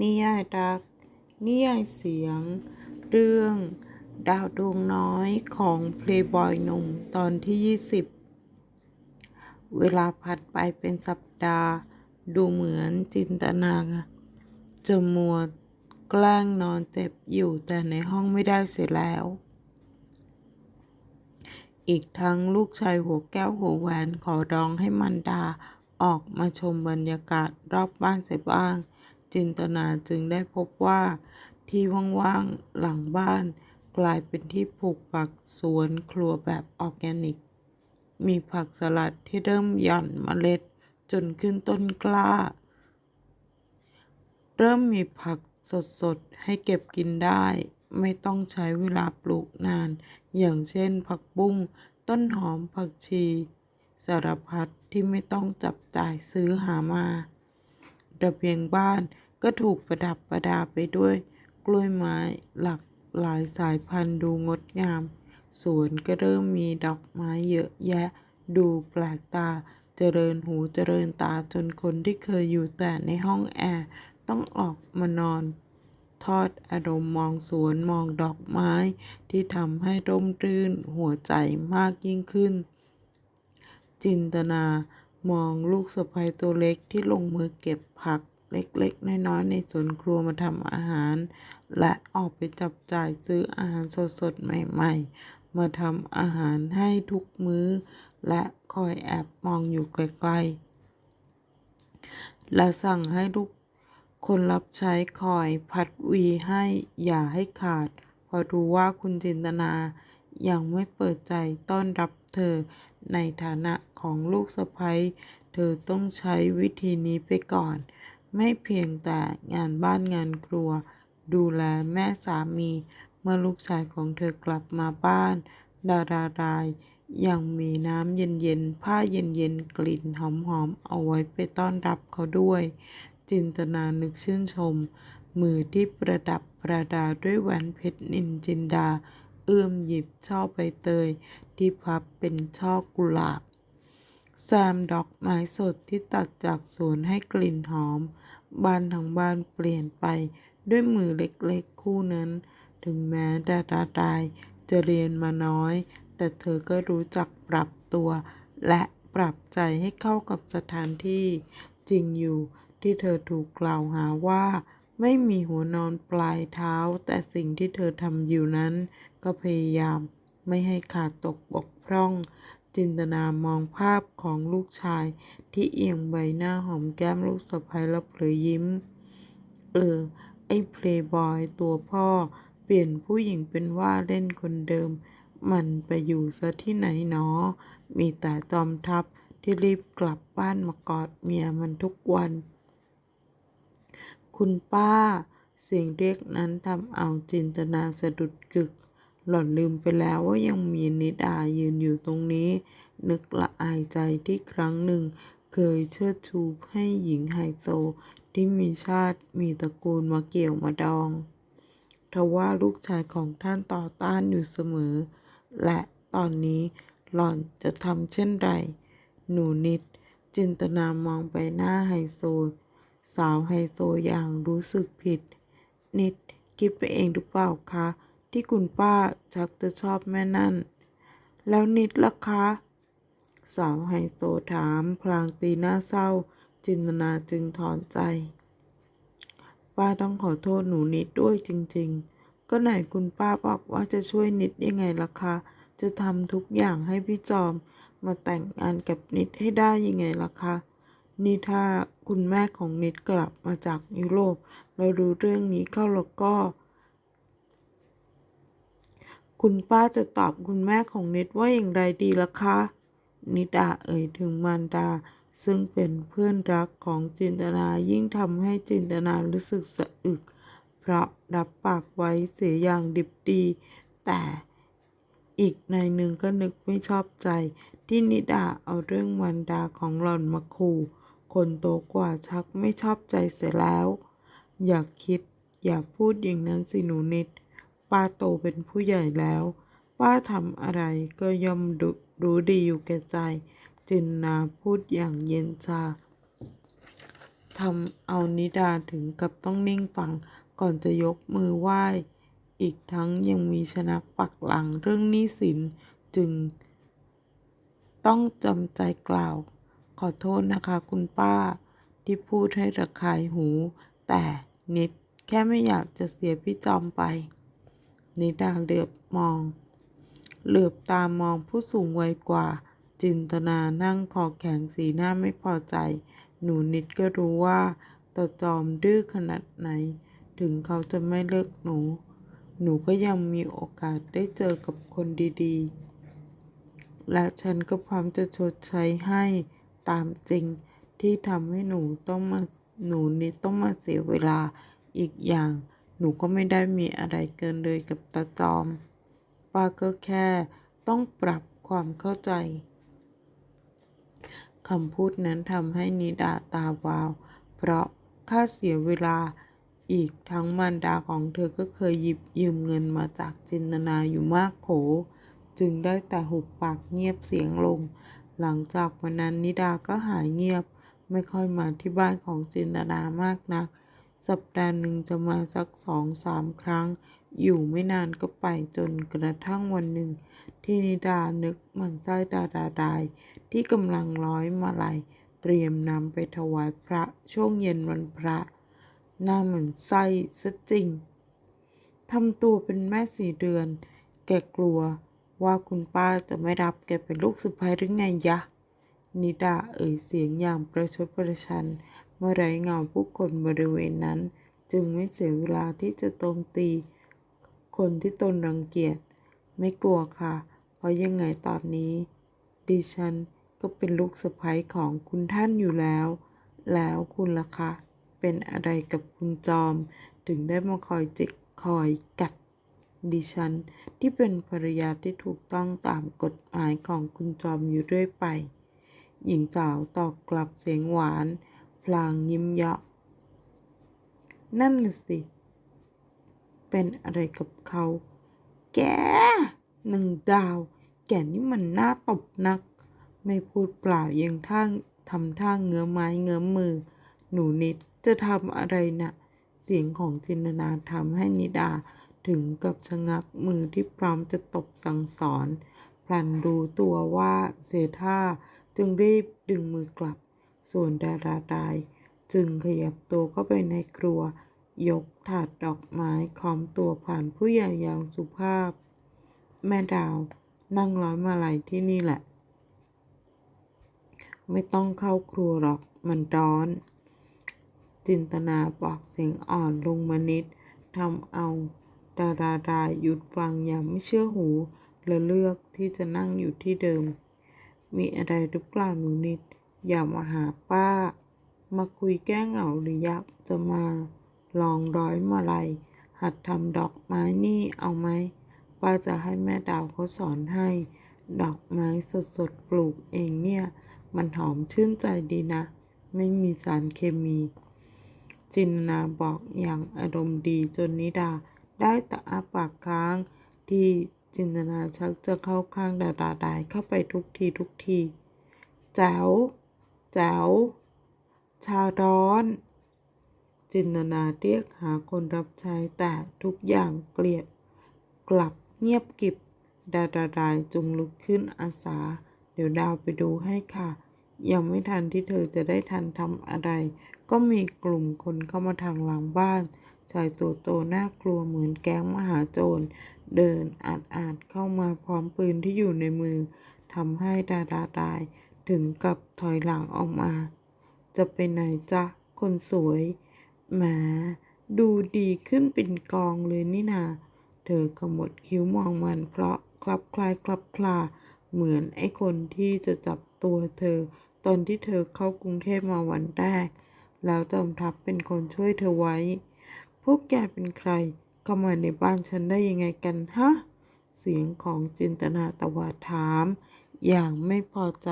นิยายรัก นิยายเสียง เรื่อง ดาวดวงน้อยของเพลย์บอยหนุ่มตอนที่ 20 เวลาผ่านไปเป็นสัปดาห์ ดูเหมือนจินตนาจะมัวแกล้งนอนเจ็บอยู่แต่ในห้องไม่ได้เสียแล้ว อีกทั้งลูกชายหัวแก้วหัวแหวนขอร้องให้มันดาออกมาชมบรรยากาศรอบบ้านเสียบ้าง จินตนาจึงได้พบว่า ที่ว่างๆหลังบ้าน กลายเป็นที่ปลูกผักสวนครัวแบบออร์แกนิก มีผักสลัดที่เริ่มหย่อนเมล็ด จนขึ้นต้นกล้า เริ่มมีผักสดๆ ให้เก็บกินได้ ไม่ต้องใช้เวลาปลูกนาน อย่างเช่น ผักบุ้ง ต้นหอมผักชี สารพัดที่ไม่ต้องจับจ่ายซื้อหามาระเบียงบ้าน ก็ถูกประดับประดาไปด้วยกล้วยไม้หลากหลายสายพันธุ์ดูงดงาม สวนก็เริ่มมีดอกไม้เยอะแยะ ดูแปลกตา เจริญหูเจริญตาจนคนที่เคยอยู่แต่ในห้องแอร์ต้องออกมานอน ทอดอารมณ์มองสวนมองดอกไม้ ที่ทำให้ร่มรื่นหัวใจมากยิ่งขึ้น จินตนามองลูกสะใภ้ตัวเล็กที่ลงมือเก็บผัก เล็กๆ น้อยๆ ในสวนครัวมาทำอาหาร และออกไปจับจ่ายซื้ออาหารสดๆ ใหม่ๆ มาทำอาหารให้ทุกมื้อ และคอยแอบมองอยู่ไกลๆ และสั่งให้ลูกคนรับใช้คอยพัดวีให้อย่าให้ขาดพราะรู้ว่าคุณจินตนายังไม่เปิดใจต้อนรับเธอในฐานะของลูกสะใภ้เธอต้องใช้วิธีนี้ไปก่อน ไม่เพียงแต่งานบ้านงานครัว ดูแลแม่สามี เมื่อลูกชายของเธอกลับมาบ้าน ดารารายยังมีน้ำเย็นๆ ผ้าเย็นๆ กลิ่นหอมๆ เอาไว้ไปต้อนรับเขาด้วย จินตนานึกชื่นชม มือที่ประดับประดาด้วยแหวนเพชรนินจินดา เอื้อมหยิบช่อใบเตย ที่พับเป็นช่อกุหลาบแซมดอกไม้สดที่ตัดจากสวนให้กลิ่นหอม บ้านทั้งบ้านเปลี่ยนไปด้วยมือเล็กๆคู่นั้น ถึงแม้ดาดาดายจะเรียนมาน้อย แต่เธอก็รู้จักปรับตัว และปรับใจให้เข้ากับสถานที่ จริงอยู่ที่เธอถูกกล่าวหาว่า ไม่มีหัวนอนปลายเท้า แต่สิ่งที่เธอทำอยู่นั้น ก็พยายามไม่ให้ขาดตกบกพร่อง จินตนามองภาพของลูกชาย ที่เอียงใบหน้าหอมแก้มลูกสะใภ้แล้วเผลอยิ้ม เออ ไอ้เพลย์บอยตัวพ่อ เปลี่ยนผู้หญิงเป็นว่าเล่นคนเดิม มันไปอยู่ซะที่ไหนหนอ มีแต่จอมทัพที่รีบกลับบ้านมากอดเมียมันทุกวัน คุณป้า เสียงเรียกนั้นทำเอาจินตนาสะดุดกึก หล่อนลืมไปแล้วว่ายังมีนิดายืนอยู่ตรงนี้ นึกละอายใจที่ครั้งหนึ่ง เคยเชิดชูให้หญิงไฮโซ ที่มีชาติมีตระกูลมาเกี่ยวมาดองทว่าลูกชายของท่านต่อต้านอยู่เสมอ และตอนนี้หล่อนจะทำเช่นไร หนูนิด จินตนามองไปหน้าไฮโซ สาวไฮโซอย่างรู้สึกผิด นิดคิดไปเองหรือเปล่าคะ ที่คุณป้าชักจะชอบแม่นั่น แล้วนิดล่ะคะ สาวไฮโซถาม พลางตีหน้าเศร้า จินตนาจึงถอนใจ ป้าต้องขอโทษหนูนิดด้วยจริง ๆ ก็ไหนคุณป้าบอกว่าจะช่วยนิดยังไงล่ะคะ จะทำทุกอย่างให้พี่จอม มาแต่งงานกับนิดให้ได้ยังไงล่ะคะนี่ถ้าคุณแม่ของนิดกลับมาจากยุโรป เรารู้เรื่องนี้เข้าแล้วก็ คุณป้าจะตอบคุณแม่ของนิดว่าอย่างไรดีล่ะคะ นิดาเอ่ยถึงมารดา ซึ่งเป็นเพื่อนรักของจินตนายิ่งทำให้จินตนารู้สึกสะอึก เพราะรับปากไว้เสียอย่างดิบดี แต่อีกในหนึ่งก็นึกไม่ชอบใจ ที่นิดาเอาเรื่องมารดาของหล่อนมาขู่คนโตกว่าชักไม่ชอบใจเสียแล้ว อย่าคิดอย่าพูดอย่างนั้นสิหนูนิด ป้าโตเป็นผู้ใหญ่แล้ว ป้าทำอะไรก็ย่อมรู้ดีอยู่แก่ใจ จินนาพูดอย่างเย็นชาทำเอานิดาถึงกับต้องนิ่งฟังก่อนจะยกมือไหว้ อีกทั้งยังมีชนะปักหลังเรื่องหนี้สินจึง ต้องจำใจกล่าว ขอโทษนะคะคุณป้าที่พูดให้ระคายหู แต่นิดแค่ไม่อยากจะเสียพี่จอมไป นิดาเหลือบมอง เหลือบตามองผู้สูงวัยกว่า จินตนานั่งคอแข็งสีหน้าไม่พอใจ หนูนิดก็รู้ว่าตาจอมดื้อขนาดไหน ถึงเขาจะไม่เลิกหนู หนูก็ยังมีโอกาสได้เจอกับคนดีๆ และฉันก็พร้อมจะชดใช้ให้ตามจริงที่ทำให้หนูต้องมาหนูนิดต้องมาเสียเวลาอีกอย่าง นูก็ไม่ได้มีอะไรเกินเลยกับตาจอม ป้าก็แค่ต้องปรับความเข้าใจคำพูดนั้นทำให้นิดาตาวาว เพราะค่าเสียเวลาอีกทั้งมารดาของเธอก็เคยหยิบยืมเงินมาจากจินตนาอยู่มากโข จึงได้แต่หุบปากเงียบเสียงลง หลังจากวันนั้นนิดาก็หายเงียบ ไม่ค่อยมาที่บ้านของจินตนามากนัก สัปดาห์หนึ่งจะมาสักสองสามครั้ง อยู่ไม่นานก็ไปจนกระทั่งวันหนึ่งที่นิดานึกหมันไส้ดาดาดายที่กำลังร้อยมาลัยเตรียมนำไปถวายพระช่วงเย็นวันพระ หน้าเหมือนไส้ซะจริงทำตัวเป็นแม่สี่เดือน แกกลัวว่าคุณป้าจะไม่รับแกเป็นลูกสะใภ้หรือไงยะ นิดาเอ่ยเสียงอย่างประชดประชัน เมื่อไรเงาผู้คนบริเวณนั้น จึงไม่เสียเวลาที่จะโจมตี คนที่ตนรังเกียจ ไม่กลัวค่ะ เพราะยังไงตอนนี้ ดิฉันก็เป็นลูกสะใภ้ของคุณท่านอยู่แล้ว แล้วคุณล่ะคะ เป็นอะไรกับคุณจอม ถึงได้มาคอยจิกคอยกัดดิฉัน ที่เป็นภรรยาที่ถูกต้องตามกฎหมายของคุณจอมอยู่เรื่อยไป หญิงสาวตอบกลับเสียงหวาน พลางยิ้มเยาะ นั่นละสิ เป็นอะไรกับเขา แกหนึ่งดาว แกนี่มันน่าตบนัก ไม่พูดเปล่ายังท่าทำท่าเงื้อไม้เงื้อมือ หนูนิดจะทำอะไรนะ่ะ เสียงของจินตนาทำให้นิดาถึงกับชะงักมือที่พร้อมจะตบสั่งสอนพลันรู้ตัวว่าเสียท่าจึงรีบดึงมือกลับ ส่วนดาราดาย จึงขยับตัวเข้าไปในครัว ยกถาดดอกไม้ค้อมตัวผ่านผู้ใหญ่อย่างสุภาพ แม่ดาว นั่งร้อยมาลัยที่นี่แหละ ไม่ต้องเข้าครัวหรอกมันร้อน จินตนาบอกเสียงอ่อนลงมานิดทำเอาดาราดาหยุดฟังอย่างไม่เชื่อหูและเลือกที่จะนั่งอยู่ที่เดิม มีอะไรหรือเปล่าหนูนิด อย่ามาหาป้า มาคุยแก้เหงาหรืออยากจะมา ลองร้อยมาลัยหัดทำดอกไม้นี่เอาไหมป้าจะให้แม่ดาวเขาสอนให้ ดอกไม้สดๆปลูกเองเนี่ย มันหอมชื่นใจดีนะ ไม่มีสารเคมี จินนาบอกอย่างอารมณ์ดีจนนิดาได้ต่อาปากค้างที่จินตนาชักจะเข้าข้างดาดาดายเข้าไปทุกทีทุกทีแจ๋ว แจ๋วชาร้อน จินตนาเรียกหาคนรับใช้แต่ทุกอย่างเกลียดกลับเงียบกิบดาดาดายจุงลุกขึ้นอาสา เดี๋ยวดาวไปดูให้ค่ะ ยังไม่ทันที่เธอจะได้ทันทำอะไร ก็มีกลุ่มคนเข้ามาทางหลังบ้านชายตัวโตน่ากลัวเหมือนแก๊งมหาโจร เดินอาดอาดเข้ามาพร้อมปืนที่อยู่ในมือทำให้ดาดาดาย ถึงกับถอยหลังออกมา จะไปไหนจ๊ะ คนสวยแหมดูดีขึ้นเป็นกองเลยนี่นา เธอขมวดคิ้วมองมันเพราะคลับคลายคลับคลา เหมือนไอ้คนที่จะจับตัวเธอ ตอนที่เธอเข้ากรุงเทพมาวันแรก แล้วจอมทัพเป็นคนช่วยเธอไว้ พวกแกเป็นใครเข้ามาในบ้านฉันได้ยังไงกันฮะ เสียงของจินตนาตะวาถาม อย่างไม่พอใจ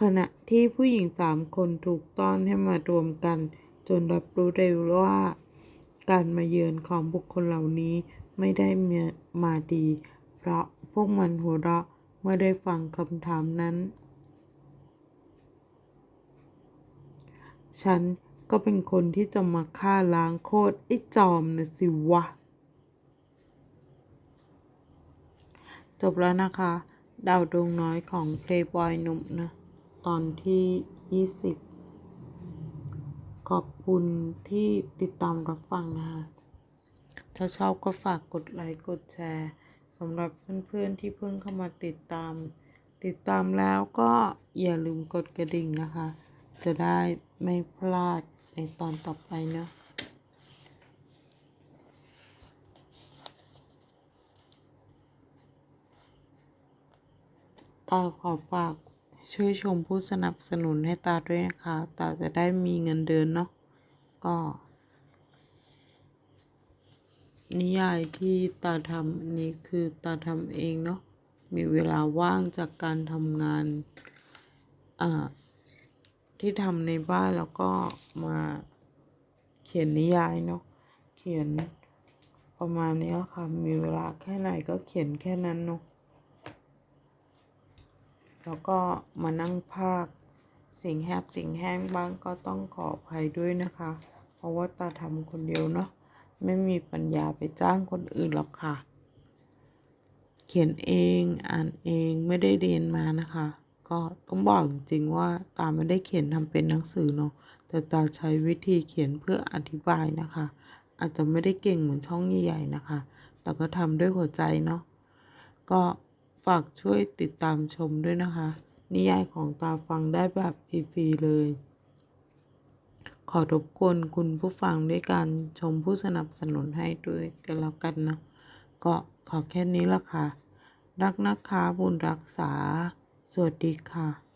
ขณะที่ผู้หญิงสามคนถูกต้อนให้มารวมกัน จนรับรู้ได้ว่า การมาเยือนของบุคคลเหล่านี้ไม่ได้มามาดี เพราะพวกมันหัวเราะเมื่อได้ฟังคำถามนั้น ฉันก็เป็นคนที่จะมาฆ่าล้างโคตรไอ้จอมนะสิวะ จบแล้วนะคะ ดาวดวงน้อยของเพลย์บอยหนุ่มนะ ตอนที่ 20 ขอบคุณที่ติดตามรับฟังนะคะ ถ้าชอบก็ฝากกดไลค์ กดแชร์สำหรับเพื่อนๆที่เพิ่งเข้ามาติดตาม ติดตามแล้วก็อย่าลืมกดกระดิ่งนะคะ จะได้ไม่พลาดในตอนต่อไปเนาะตาขอฝาก ช่วยชมผู้สนับสนุนให้ตาด้วยนะคะ ตาจะได้มีเงินเดือนเนาะก็ นิยายที่ตาทำอันนี้คือตาทำเองเนาะมีเวลาว่างจากการทำงานอ่าที่ทำในบ้านแล้วก็มาเขียนนิยายเนาะเขียนประมาณนี้ค่ะมีเวลาแค่ไหนก็เขียนแค่นั้นเนาะ แล้วก็มานั่งภาคเสียงแหบเสียงแห้งบ้างก็ต้องขออภัยด้วยนะคะ เพราะว่าตาทำคนเดียวเนาะไม่มีปัญญาไปจ้างคนอื่นหรอกค่ะ เขียนเองอ่านเองไม่ได้เรียนมานะคะ ก็ต้องบอกจริงว่าตาไม่ได้เขียนทำเป็นหนังสือเนาะแต่ตาใช้วิธีเขียนเพื่ออธิบายนะคะ อาจจะไม่ได้เก่งเหมือนช่องใหญ่ๆนะคะ แต่ก็ทำด้วยหัวใจเนาะก็ากช่วยติดตามชมด้วยนะคะ นิยายของตาฟังได้แบบฟรีๆเลย ขอรบกวนคุณผู้ฟังด้วยการชมผู้สนับสนุนให้ด้วยกันแล้วกันเนาะก็ขอแค่นี้ละค่ะ รักนะคะบุญรักษา สวัสดีค่ะ